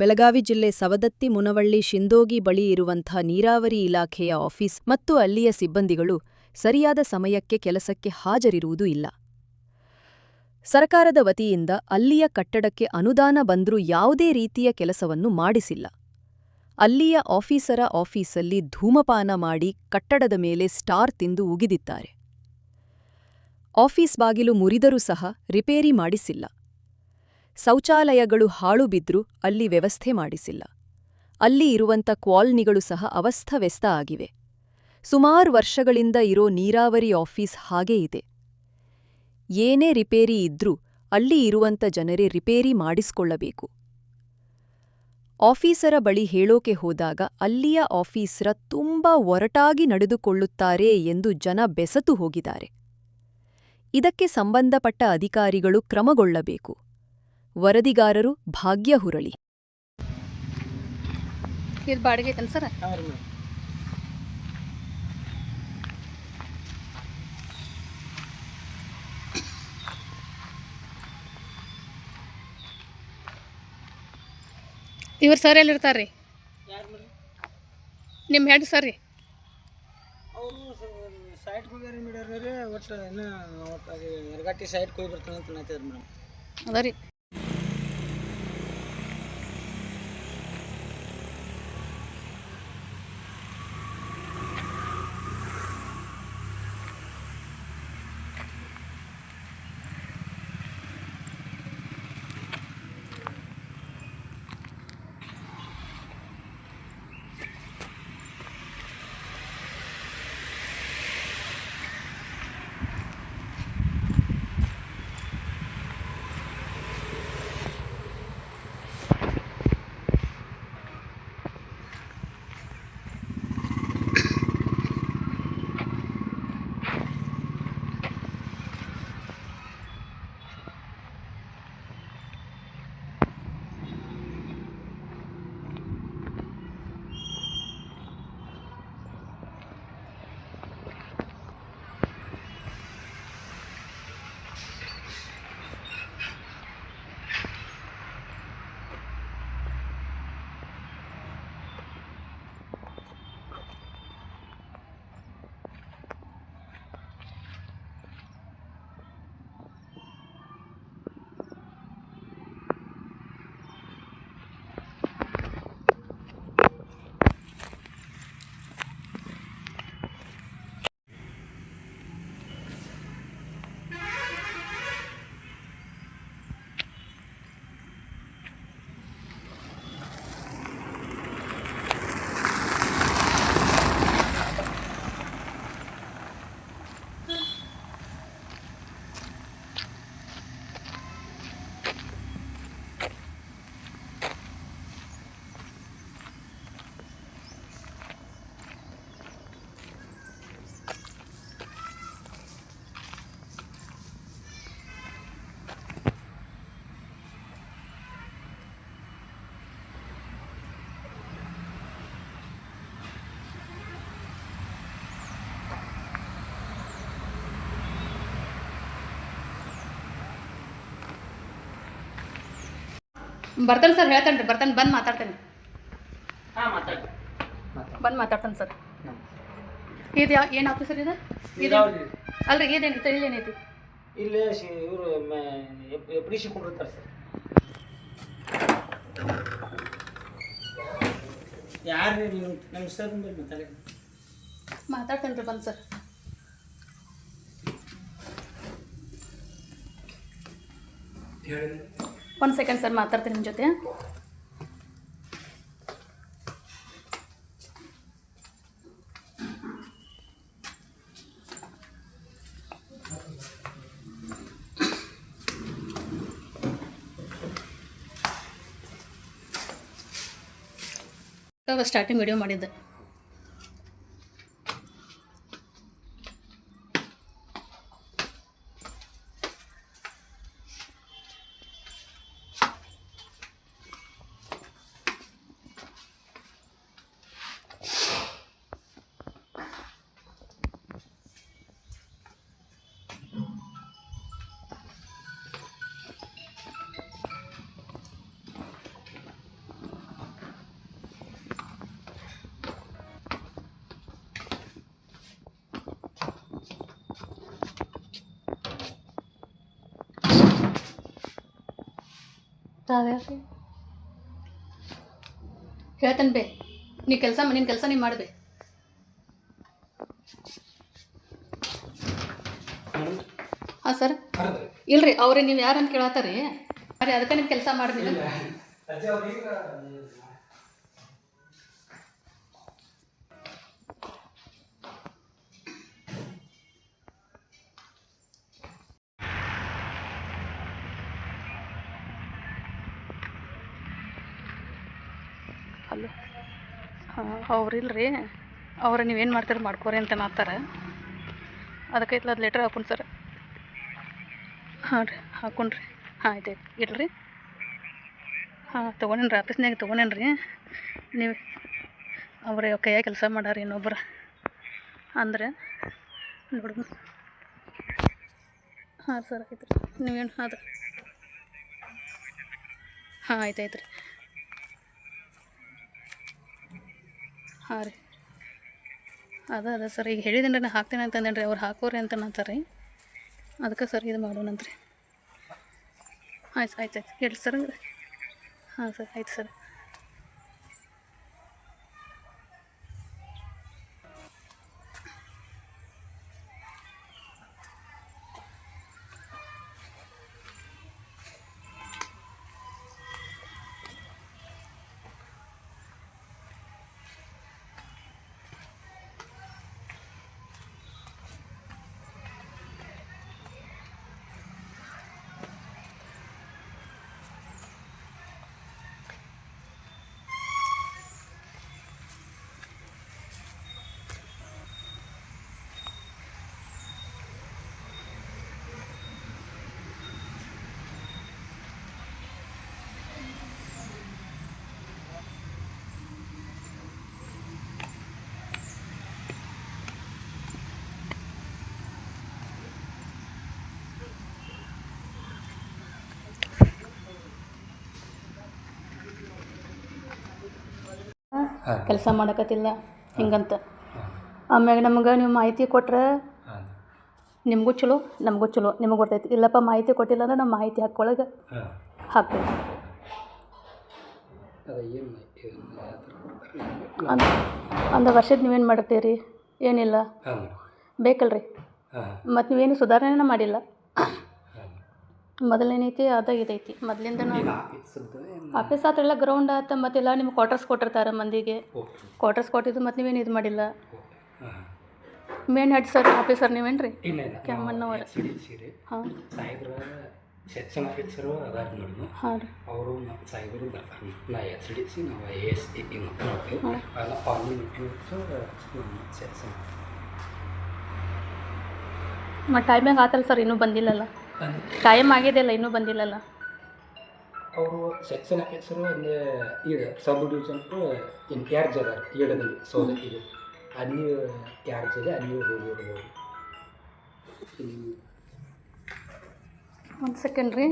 ಬೆಳಗಾವಿ ಜಿಲ್ಲೆ ಸವದತ್ತಿ, ಮುನವಳ್ಳಿ, ಶಿಂದೋಗಿ ಬಳಿ ಇರುವಂಥ ನೀರಾವರಿ ಇಲಾಖೆಯ ಆಫೀಸ್ ಮತ್ತು ಅಲ್ಲಿಯ ಸಿಬ್ಬಂದಿಗಳು ಸರಿಯಾದ ಸಮಯಕ್ಕೆ ಕೆಲಸಕ್ಕೆ ಹಾಜರಿರುವುದು ಇಲ್ಲ. ಸರಕಾರದ ವತಿಯಿಂದ ಅಲ್ಲಿಯ ಕಟ್ಟಡಕ್ಕೆ ಅನುದಾನ ಬಂದರೂ ಯಾವುದೇ ರೀತಿಯ ಕೆಲಸವನ್ನು ಮಾಡಿಸಿಲ್ಲ. ಅಲ್ಲಿಯ ಆಫೀಸರ ಆಫೀಸಲ್ಲಿ ಧೂಮಪಾನ ಮಾಡಿ ಕಟ್ಟಡದ ಮೇಲೆ ಸ್ಟಾರ್ ತಿಂದು ಉಗಿದಿದ್ದಾರೆ. ಆಫೀಸ್ ಬಾಗಿಲು ಮುರಿದರೂ ಸಹ ರಿಪೇರಿ ಮಾಡಿಸಿಲ್ಲ. ಶೌಚಾಲಯಗಳು ಹಾಳು ಬಿದ್ರೂ ಅಲ್ಲಿ ವ್ಯವಸ್ಥೆ ಮಾಡಿಸಿಲ್ಲ. ಅಲ್ಲಿ ಇರುವಂಥ ಕ್ವಾಲ್ನಿಗಳು ಸಹ ಅವಸ್ಥವ್ಯಸ್ತ ಆಗಿವೆ. ಸುಮಾರು ವರ್ಷಗಳಿಂದ ಇರೋ ನೀರಾವರಿ ಆಫೀಸ್ ಹಾಗೇ ಇದೆ. ಏನೇ ರಿಪೇರಿ ಇದ್ರೂ ಅಲ್ಲಿ ಇರುವಂಥ ಜನರೇ ರಿಪೇರಿ ಮಾಡಿಸ್ಕೊಳ್ಳಬೇಕು. ಆಫೀಸರ ಬಳಿ ಹೇಳೋಕೆ ಹೋದಾಗ ಅಲ್ಲಿಯ ಆಫೀಸರ ತುಂಬಾ ಒರಟಾಗಿ ನಡೆದುಕೊಳ್ಳುತ್ತಾರೆ ಎಂದು ಜನ ಬೆಸತು ಹೋಗಿದ್ದಾರೆ. ಇದಕ್ಕೆ ಸಂಬಂಧಪಟ್ಟ ಅಧಿಕಾರಿಗಳು ಕ್ರಮಗೊಳ್ಳಬೇಕು. ವರದಿಗಾರರು ಭಾಗ್ಯ ಹುರಳಿ. ಇದು ಬಾಡಿಗೆ ಐತೇನು ಸರ್? ಇವ್ರ ಸರ್ ಎಲ್ಲಿರ್ತಾರೆ ರೀ ಯಾರು ನಿಮ್ಮ ಹೆಡ್ ಸರ್ ರೀ. ಅವರು ಸೈಟ್ ಹೋಗ್ಯಾರ ಮೇಡಮ್ ರೀ ಒಟ್ಟು ಇನ್ನೂ ಒಟ್ಟು ಅದು ಎರಗಟ್ಟಿ ಸೈಟ್ಗೆ ಹೋಗಿ ಬರ್ತಾನೆ ಅಂತ ಮೇಡಮ್. ಅದ ರೀ. ಬರ್ತಾನೆ ಸರ್ ಹೇಳ್ತಾನೆ ರೀ ಬರ್ತಾನೆ ಬಂದು ಮಾತಾಡ್ತೇನೆ. ಬಂದು ಮಾತಾಡ್ತಾನೆ ಸರ್. ಇದು ಯಾವ ಏನು ಸರ್ ಇದು? ಇದು ಅಲ್ರಿ ಇದೇನು ಇಲ್ಲೇನೈತಿ ಏನೈತಿ? ಇಲ್ಲಿ ಇವರು ಡಿ ಸಿ ಸರ್. ಯಾರು ನಮ್ಮ ಸರ್ ಮಾತಾಡಿ. ಮಾತಾಡ್ತೇನೆ ರೀ ಬಂದು ಸರ್. ಒಂದು ಸೆಕೆಂಡ್ ಸರ್ ಮಾತಾಡ್ತೀನಿ ನಿಮ್ಮ ಜೊತೆ. ಸ್ಟಾರ್ಟಿಂಗ್ ವಿಡಿಯೋ ಮಾಡಿದ್ದೆ. ತಾವ್ಯಾರು ಹೇಳ್ತೇನೆ ಬೇ. ನೀ ಕೆಲಸ ನಿನ್ನ ಕೆಲಸ ನೀ ಮಾಡ್ಬೇ ಹಾಂ, ಸರ್. ಇಲ್ರಿ, ಅವ್ರಿ, ನೀವು ಯಾರು ಅಂತ ಕೇಳತ್ತಾರಿ ಅದಕ್ಕೆ ನಿಮ್ಮ ಕೆಲಸ ಮಾಡಿ ಹಾಂ ಅವ್ರಿಲ್ರಿ ಅವ್ರು ನೀವೇನು ಮಾಡ್ತೀರಿ ಮಾಡ್ಕೋರಿ ಅಂತ ನಾತಾರೆ ಅದಕ್ಕೆ ಇತ್ಲ ಅದು ಲೆಟ್ರ್ ಹಾಕೊಂಡು ಸರ್ ಹಾಂ ರೀ, ಹಾಕೊಂಡ್ರಿ. ಹಾಂ, ಆಯ್ತು ಆಯ್ತು. ಇಡ್ರಿ. ಹಾಂ, ತೊಗೊಂಡೇನ್ರಿ ಆಫೀಸ್ನಾಗ ತೊಗೊಂಡೇನಿ ರೀ ನೀವು ಅವ್ರ ಕೈಯಾಗ ಕೆಲಸ ಮಾಡಾರಿ ಇನ್ನೊಬ್ರು. ಅಂದ್ರೆ, ನೋಡ್. ಹಾಂ, ಸರ್, ಆಯ್ತು ರೀ. ನೀವೇನು ಅದು ಹಾಂ, ಆಯ್ತು ಆಯ್ತು ರೀ. ಹಾಂ ರೀ. ಅದ ಅದ ಸರ್. ಈಗ ಹೇಳಿದ್ದೀನಿ ರೀ, ನಾ ಹಾಕ್ತೇನೆ ಅಂತಂದೇನೆ ರೀ ಅವ್ರು ಹಾಕೋರಿ ಅಂತ ಅಂತಾರೆ ರೀ ಅದಕ್ಕೆ ಸರ್ ಇದು ಮಾಡೋಣಂತ್ರಿ ಆಯ್ತು ಆಯ್ತು ಆಯ್ತು. ಹೇಳಿ ಸರ್ ಹಾಂ ಸರ್, ಆಯ್ತು ಸರ್. ಕೆಲಸ ಮಾಡಕತ್ತಿಲ್ಲ. ಹಿಂಗಂತ. ಆಮ್ಯಾಗ ನಮ್ಗೆ ನೀವು ಮಾಹಿತಿ ಕೊಟ್ರೆ ನಿಮಗೂ ಚಲೋ ನಮಗೂ ಚಲೋ ನಿಮಗೆ ಗೊತ್ತೈತಿ. ಇಲ್ಲಪ್ಪ ಮಾಹಿತಿ ಕೊಟ್ಟಿಲ್ಲ ಅಂದ್ರೆ ನಮ್ಮ ಮಾಹಿತಿ ಹಾಕೊಳಗೆ ಹಾಕ್ತೇವೆ ಅದು ವರ್ಷದ ನೀವೇನು ಮಾಡಿರ್ತೀರಿ? ಏನಿಲ್ಲ. ಬೇಕಲ್ರಿ. ಮತ್ತು ನೀವೇನು ಸುಧಾರಣೆನ ಮಾಡಿಲ್ಲ. ಮೊದಲೇನೈತಿ ಅದ ಇದೈತಿ ಮೊದಲಿಂದ ಆಫೀಸ್ ಆತ್ರೆಲ್ಲ ಗ್ರೌಂಡ್ ಆತ ಮತ್ತೆಲ್ಲ ನಿಮ್ಗೆ ಕ್ವಾರ್ಟರ್ಸ್ ಕೊಟ್ಟಿರ್ತಾರೆ ಮಂದಿಗೆ. ಕ್ವಾರ್ಟರ್ಸ್ ಕೊಟ್ಟಿದ್ದು ಮತ್ತೆ ನೀವೇನು ಇದು ಮಾಡಿಲ್ಲ? ಮೇನ್ ಹೆಡ್ ಸರ್ ಆಫೀಸರ್ ನೀವೇನು ರೀ ಇಲ್ಲ ಇಲ್ಲ. ಕೆಮ್ಮಣ್ಣವ್ರು. ಎಸ್ ಡಿ ಸಿ ರೀ. ಹಾಂ. ಸೆಕ್ಷನ್ ಆಫೀಸರು ಅದಾರ ನೋಡಿ ಅವರು ಮತ್ತು ಸಾಹೇಬರು ಬರ್ತಾರೆ ನಾ ಎಸ್ ಡಿ ಸಿ ನಾವು ಐ ಎಸ್ ಡಿ ಮಾಡ್ತೀವಿ ಅಲ್ಲ ಪಾರ್ಲಿಮೆಂಟ್ಸ್ ಸೆಕ್ಷನ್ ಮತ್ತು ಟೈಮಿಗೆ ಆತಲ್ಲ ಸರ್ ಇನ್ನೂ ಬಂದಿಲ್ಲಲ್ಲ? ಟೈಮ್ ಆಗಿದೆಯಲ್ಲ ಇನ್ನೂ ಬಂದಿಲ್ಲಲ್ಲ? ಅವರು ಸೆಕ್ಷನ್ ಹೆಸರು ಅಲ್ಲಿ ಇದು ಸಬ್ ಡಿವಿಷನ್ ಇನ್ಚಾರ್ಜ್ ಅದಾರ ಏಳದಲ್ಲಿ ಸೌದ ಇದು ಅಲ್ಲಿ ಚಾರ್ಜ್ ಇದೆ ಅಲ್ಲಿ ಹೋಗಿ ಒಂದು ಸೆಕೆಂಡ್ ರೀ.